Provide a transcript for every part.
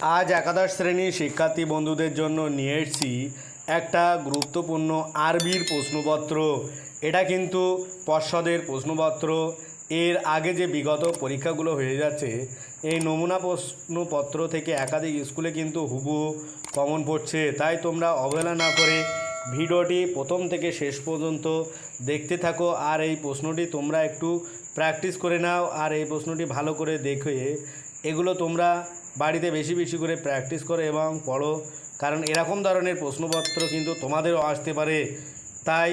আজ একাদশ শ্রেণির শিক্ষার্থী বন্ধুদের জন্য নিয়ে এসেছি একটা গুরুত্বপূর্ণ আরবির প্রশ্নপত্র। এটা কিন্তু পর্ষদের প্রশ্নপত্র। এর আগে যে বিগত পরীক্ষাগুলো হয়ে যাচ্ছে, এই নমুনা প্রশ্নপত্র থেকে একাধিক স্কুলে কিন্তু হুবু কমন পড়ছে। তাই তোমরা অবহেলা না করে ভিডিওটি প্রথম থেকে শেষ পর্যন্ত দেখতে থাকো আর এই প্রশ্নটি তোমরা একটু প্র্যাকটিস করে নাও আর এই প্রশ্নটি ভালো করে দেখে এগুলো তোমরা বাড়িতে বেশি বেশি করে প্র্যাকটিস করো এবং পড়ো। কারণ এরকম ধরনের প্রশ্নপত্র কিন্তু তোমাদেরও আসতে পারে। তাই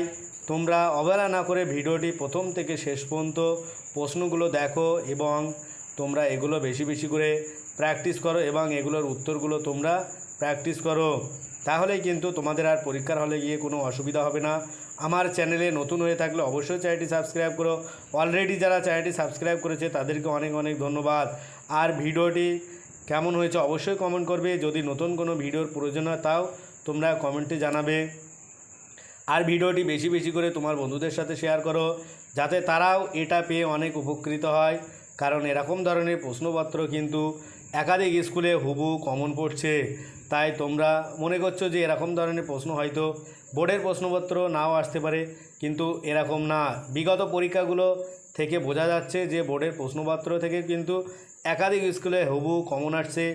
তোমরা অবহেলা না করে ভিডিওটি প্রথম থেকে শেষ পর্যন্ত প্রশ্নগুলো দেখো এবং তোমরা এগুলো বেশি বেশি করে প্র্যাকটিস করো এবং এগুলোর উত্তরগুলো তোমরা প্র্যাকটিস করো। তাহলেই কিন্তু তোমাদের আর পরীক্ষার হলে গিয়ে কোনো অসুবিধা হবে না। আমার চ্যানেলে নতুন হয়ে থাকলে অবশ্যই চ্যানেলটি সাবস্ক্রাইব করো। অলরেডি যারা চ্যানেলটি সাবস্ক্রাইব করেছে, তাদেরকে অনেক অনেক ধন্যবাদ। আর ভিডিওটি কেমন হয়েছে অবশ্যই কমেন্ট করবে। যদি নতুন কোনো ভিডিওর প্রয়োজন হয় তাও তোমরা কমেন্টে জানাবে। আর ভিডিওটি বেশি বেশি করে তোমার বন্ধুদের সাথে শেয়ার করো। যাতে তারাও এটা পেয়ে অনেক উপকৃত হয়। কারণ এরকম ধরনের প্রশ্নপত্র কিন্তু একাধিক স্কুলে হুবু কমন পড়ছে। তাই তোমরা মনে করছ যে এরকম ধরনের প্রশ্ন হয়তো বোর্ডের প্রশ্নপত্র নাও আসতে পারে, কিন্তু এরকম না। বিগত পরীক্ষাগুলো থেকে বোঝা যাচ্ছে যে বোর্ডের প্রশ্নপত্র থেকে কিন্তু একাধিক স্কুলে হুবু কমন আসছে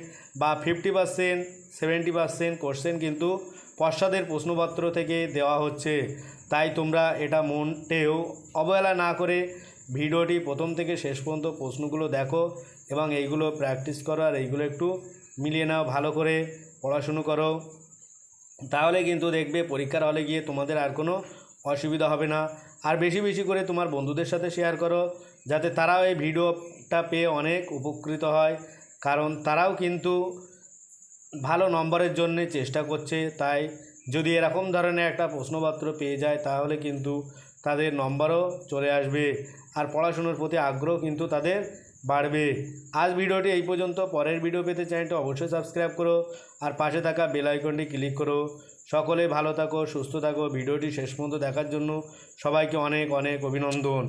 বা fifty percent, seventy percent question কিন্তু পশ্চাদের প্রশ্নপত্র থেকে দেওয়া হচ্ছে। তাই তোমরা এটা মনটেও অবহেলা না করে ভিডিওটি প্রথম থেকে শেষ পর্যন্ত প্রশ্নগুলো দেখো এবং এইগুলো প্র্যাকটিস করো আর এইগুলো একটু মিলিয়ে নাও, ভালো করে পড়াশুনো করো। তাহলে কিন্তু দেখবে পরীক্ষার হলে গিয়ে তোমাদের আর কোনো অসুবিধা হবে না। আর বেশি বেশি করে তোমার বন্ধুদের সাথে শেয়ার করো, যাতে তারাও এই ভিডিওটা পেয়ে অনেক উপকৃত হয়। কারণ তারাও কিন্তু ভালো নম্বরের জন্য চেষ্টা করছে। তাই যদি এরকম ধরনের একটা প্রশ্নপত্র পেয়ে যায়, তাহলে কিন্তু তাদের নম্বরও চলে আসবে। আর পড়াশুনোর প্রতি আগ্রহ কিন্তু তাদের বাড়বে। আজ ভিডিওটি এই পর্যন্ত। পরের ভিডিও পেতে চ্যানেলটি অবশ্যই সাবস্ক্রাইব করো আর পাশে থাকা বেল আইকনটি ক্লিক করো। সকলে ভালো থাকো, সুস্থ থাকো। ভিডিওটি শেষ পর্যন্ত দেখার জন্য সবাইকে অনেক অনেক অভিনন্দন।